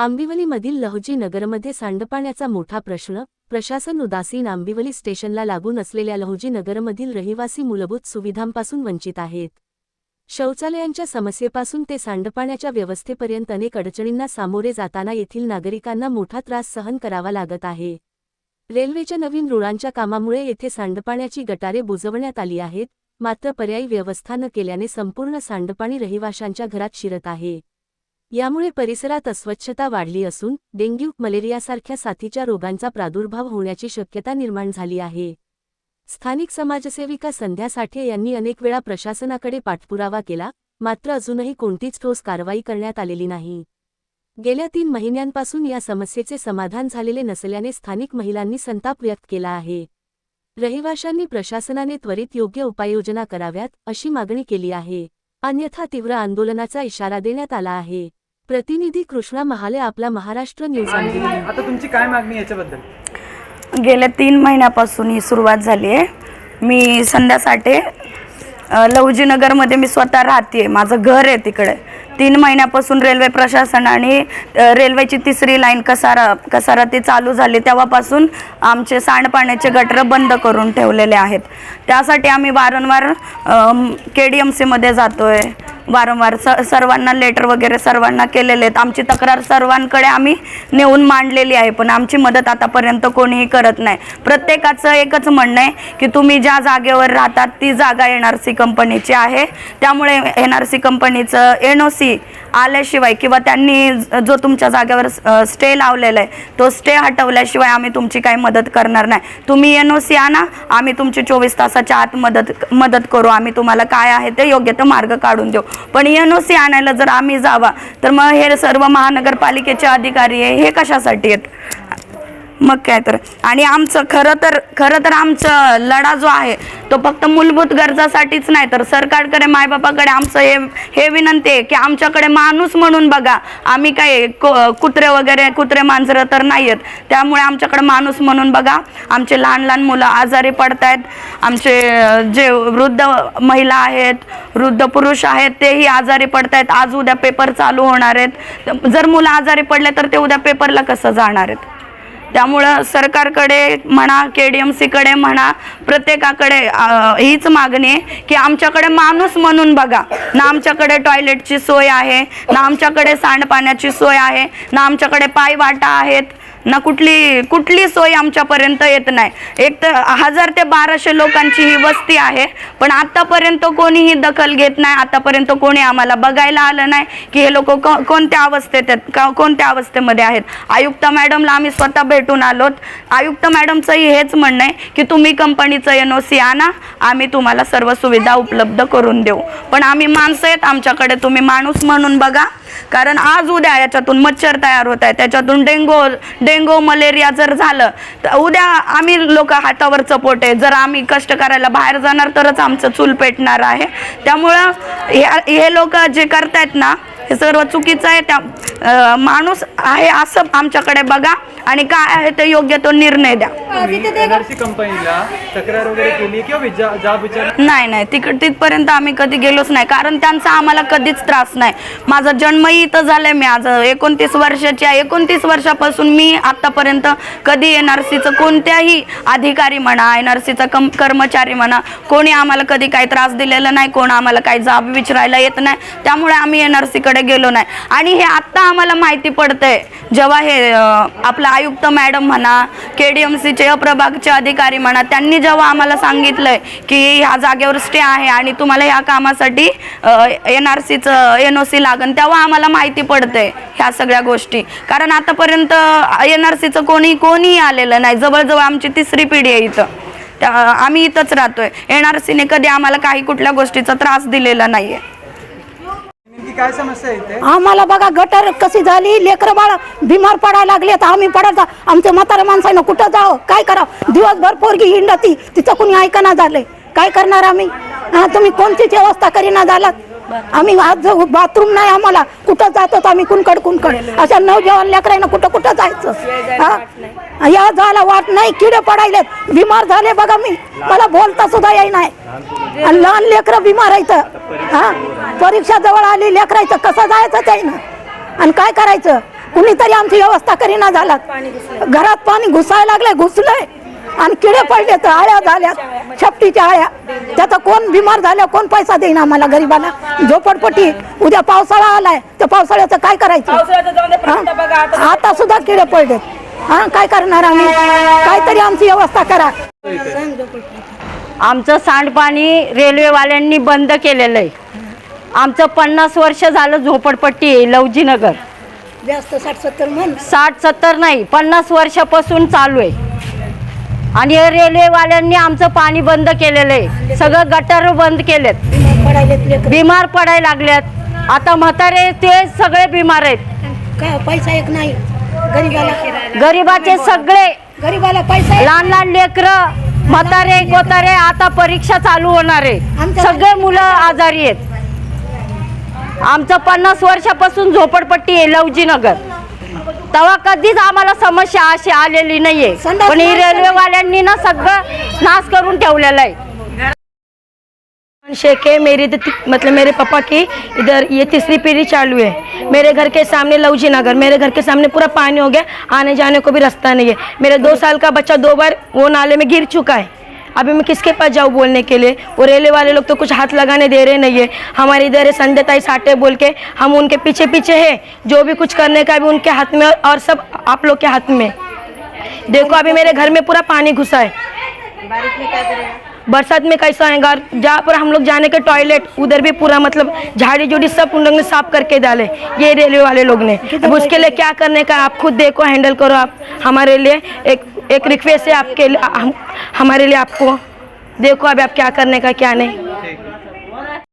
आंबिवलीमधील लहजी नगरमध्ये सांडपाण्याचा मोठा प्रश्न प्रशासन उदासीन आंबिवली स्टेशनला लागून असलेल्या लहजी नगरमधील रहिवासी मूलभूत सुविधांपासून वंचित आहेत. शौचालयांच्या समस्येपासून ते सांडपाण्याच्या व्यवस्थेपर्यंत अनेक अडचणींना सामोरे जाताना येथील नागरिकांना मोठा त्रास सहन करावा लागत आहे. रेल्वेच्या नवीन रुळांच्या कामामुळे येथे सांडपाण्याची गटारे बुजवण्यात आली आहेत मात्र पर्यायी व्यवस्था न केल्याने संपूर्ण सांडपाणी रहिवाशांच्या घरात शिरत आहे. यामुळे परिसरात अस्वच्छता वाढली असून डेंग्यू मलेरियासारख्या साथीच्या रोगांचा प्रादुर्भाव होण्याची शक्यता निर्माण झाली आहे. स्थानिक समाजसेविका संध्या साठे यांनी अनेक वेळा प्रशासनाकडे पाठपुरावा केला मात्र अजूनही कोणतीच ठोस कारवाई करण्यात आलेली नाही. गेल्या तीन महिन्यांपासून या समस्येचे समाधान झालेले नसल्याने स्थानिक महिलांनी संताप व्यक्त केला आहे. रहिवाशांनी प्रशासनाने त्वरित योग्य उपाययोजना कराव्यात अशी मागणी केली आहे. अन्यथा तीव्र आंदोलनाचा इशारा देण्यात आला आहे. प्रतिनिधी कृष्णा महाले आपला महाराष्ट्र न्यूज आता तुमची काय मागणी आहे याच्याबद्दल? गेल्या तीन महिन्यापासून ही सुरुवात झाली आहे. मी संध्या साठे अ, लहुजीनगरमध्ये मी स्वतः राहते माझं घर आहे तिकडे. तीन महिन्यापासून रेल्वे प्रशासनाने रेल्वेची तिसरी लाईन कसारा कसारा ती चालू झाली. तेव्हापासून आमचे सांडपाण्याचे गटर बंद करून ठेवलेले आहेत. त्यासाठी आम्ही वारंवार के डी एम सीमध्ये जातो आहे वारंवार स सर्वांना लेटर वगैरे सर्वांना केलेले आहेत. आमची तक्रार सर्वांकडे आम्ही नेऊन मांडलेली आहे पण आमची मदत आतापर्यंत कोणीही करत नाही. प्रत्येकाचं एकच म्हणणं आहे की तुम्ही ज्या जागेवर राहतात ती जागा एन आर सी कंपनीची आहे. त्यामुळे एन आर सी कंपनीचं एन ओ सी आल्याशिवाय किंवा त्यांनी जो तुमच्या जागेवर स्टे लावलेला आहे तो स्टे हटवल्याशिवाय आम्ही तुमची काही मदत करणार नाही. तुम्ही एन ओ सी आणा आम्ही तुमची चोवीस तासाच्या आत मदत मदत करू. आम्ही तुम्हाला काय आहे ते योग्य तो मार्ग काढून देऊ. पण एन ओ सी आणायला जर आम्ही जावा तर मग हे सर्व महानगरपालिकेचे अधिकारी आहे हे कशासाठी आहेत? मग काय तर. आणि आमचं खरं तर खरं तर आमचं लढा जो आहे तो फक्त मूलभूत गरजासाठीच नाही तर सरकारकडे मायबापाकडे आमचं हे हे विनंती आहे की आमच्याकडे माणूस म्हणून बघा. आम्ही काय कुत्रे वगैरे कुत्रे मांजरं तर नाही आहेत त्यामुळे आमच्याकडे माणूस म्हणून बघा. आमचे लहान लहान मुलं आजारी पडत आहेत आमचे जे वृद्ध महिला आहेत वृद्ध पुरुष आहेत तेही आजारी पडत आहेत आज उद्या पेपर चालू होणार आहेत. जर मुलं आजारी पडले तर ते उद्या पेपरला कसं जाणार आहेत? त्यामुळं सरकारकडे म्हणा के डी एम सीकडे म्हणा प्रत्येकाकडे हीच मागणी आहे की आमच्याकडे माणूस म्हणून बघा. ना आमच्याकडे टॉयलेटची सोय आहे ना आमच्याकडे सांडपाण्याची सोय आहे ना आमच्याकडे पायवाटा आहेत ना कुठली कुठली सोय आमच्यापर्यंत येत नाही. एक तर हजार ते बाराशे लोकांची ही वस्ती आहे पण आतापर्यंत कोणीही दखल घेत नाही आतापर्यंत कोणी आम्हाला बघायला आलं नाही की हे लोक कोणत्या अवस्थेत आहेत का कोणत्या अवस्थेमध्ये आहेत. आयुक्त मॅडमला आम्ही स्वतः भेटून आलोत. आयुक्त मॅडमचंही हेच म्हणणं आहे की तुम्ही कंपनीचं एन ओ सी आणा आम्ही तुम्हाला सर्व सुविधा उपलब्ध करून देऊ. पण आम्ही माणसं आहेत आमच्याकडे तुम्ही माणूस म्हणून बघा. कारण आज उद्या याच्यातून मच्छर तयार होत आहे त्याच्यातून डेंगू डेंगू मलेरिया जर झालं तर उद्या आम्ही लोक हातावर चपोट आहे. जर आम्ही कष्ट करायला बाहेर जाणार तरच आमचं चूल पेटणार आहे. त्यामुळं हे हे लोक जे करतायत ना हे सर्व चुकीचं आहे. त्या माणूस आहे असं आमच्याकडे बघा. आणि काय आहे ते योग्य तो निर्णय द्या. कंपनीला तक्रार वगैरे केली किंवा नाही नाही. तिकड तिथपर्यंत आम्ही कधी गेलोच नाही. कारण त्यांचा आम्हाला कधीच त्रास नाही. माझा जन्मही इथं झालाय मी आज. एकोणतीस वर्षाची आहे एकोणतीस वर्षापासून मी आतापर्यंत कधी एन आर सीचं कोणत्याही अधिकारी म्हणा एन आर सीचा कम कर्मचारी म्हणा कोणी आम्हाला कधी काही त्रास दिलेला नाही कोण आम्हाला काही जाब विचारायला येत नाही. त्यामुळे आम्ही एन आर सीकडे गेलो नाही. आणि हे आत्ता आम्हाला माहिती पडतंय. जेव्हा हे आपलं आयुक्त मॅडम म्हणा के डी एम सीचे अप्रभागचे अधिकारी म्हणा त्यांनी जेव्हा आम्हाला सांगितलंय की ह्या जागेवर स्टे आहे आणि तुम्हाला ह्या कामासाठी एन आर सीचं एन ओ सी लागन तेव्हा आम्हाला माहिती पडतंय ह्या सगळ्या गोष्टी. कारण आतापर्यंत एन आर सीचं कोणी कोणीही आलेलं नाही. जवळजवळ आमची तिसरी पिढी आहे इथं. आम्ही इथंच राहतोय. एन आर सीने कधी आम्हाला काही कुठल्या गोष्टीचा त्रास दिलेला नाही आहे काय समस्या येते आम्हाला बघा गटर कशी झाली? लेकरं बाळ बिमार पडायला लागले तर आम्ही पडायचा आमच्या म्हाताऱ्या माणसानं कुठं जावं? काय करावं? दिवसभर पोरगी हिंडती. तिचं कुणी ऐकना झालंय. काय करणार आम्ही? हा तुम्ही कोणतीच व्यवस्था करीना झालात. आम्ही आज बाथरूम नाही आम्हाला. कुठं जातो आम्ही? कुणकड कुणकड. अशा नवजवान लेकरांना कुठं कुठं जायचं? हा? या झाला वाट नाही. किडे पडायलेत. बिमार झाले बघा मी. मला बोलता सुद्धा येई नाही आणि लहान लेकरं बिमार आहेत. हा? परीक्षा जवळ आली लेकरायचं कसं जायचं त्याईनं? आणि काय करायचं? कुणीतरी आमची व्यवस्था करीना झालात. घरात पाणी घुसायला लागले घुसलंय. आणि किडे पडले तर आळ्या झाल्या छपटीच्या आळ्या. त्याचा कोण बिमार झाल्या कोण पैसा देईन आम्हाला गरीबाला झोपडपट्टी उद्या पावसाळा आलाय त्या पावसाळ्याचं काय करायचं? आता सुद्धा किडे पडले. हा काय करणार आम्ही? काहीतरी आमची व्यवस्था करा. आमचं सांडपाणी रेल्वेवाल्यांनी बंद केलेलं आहे. आमचं पन्नास वर्ष झालं झोपडपट्टी आहे लवजीनगर. जास्त साठ सत्तर म्हण. साठ सत्तर नाही पन्नास वर्षापासून चालू आहे. आणि हे रेल्वेवाल्यांनी आमचं पाणी बंद केलेलं आहे. सगळं गटार बंद केलेत. बिमार पडायला लागल्यात. आता म्हातारे ते सगळे बिमार आहेत. काय पैसा एक नाही. गरीबाला. गरिबाचे सगळे. गरीबाला पैसा एक. लहान लहान लेकरं म्हातारे कोतारे आता परीक्षा चालू होणार आहे. सगळे मुलं आजारी आहेत. आमचं पन्नास वर्षापासून झोपडपट्टी आहे लवजीनगर. तेव्हा कधीच आम्हाला समस्या अशी आलेली नाहीये. आहे पण ही रेल्वेवाल्यांनी ना सगळं नाश करून ठेवलेलं आहे. शेख है मेरी मतलब मेरे पापा की इधर ये तीसरी पीढ़ी चालू है। मेरे घर के सामने लवजी नगर मेरे घर के सामने पूरा पानी हो गया आने जाने को भी रास्ता नहीं है। मेरे दो साल का बच्चा दो बार वो नाले में गिर चुका है। अभी मैं किसके पास जाऊँ बोलने के लिए? वो रेलवे वाले लोग तो कुछ हाथ लगाने दे रहे नहीं है। हमारे इधर है संजय ताई साटे बोल के हम उनके पीछे पीछे है। जो भी कुछ करने का भी उनके हाथ में और सब आप लोग के हाथ में। देखो अभी मेरे घर में पूरा पानी घुसा है। बरसात में कैसा है घर? जहाँ पर हम लोग जाने के टॉयलेट उधर भी पूरा मतलब झाड़ी जुड़ी सब उन लोग ने साफ़ करके डाले। ये रेलवे वाले लोग ने। अब उसके लिए क्या करने का आप खुद देखो हैंडल करो आप। हमारे लिए एक एक रिक्वेस्ट है आपके लिए हम, हमारे लिए आपको देखो अभी आप क्या करने का क्या नहीं।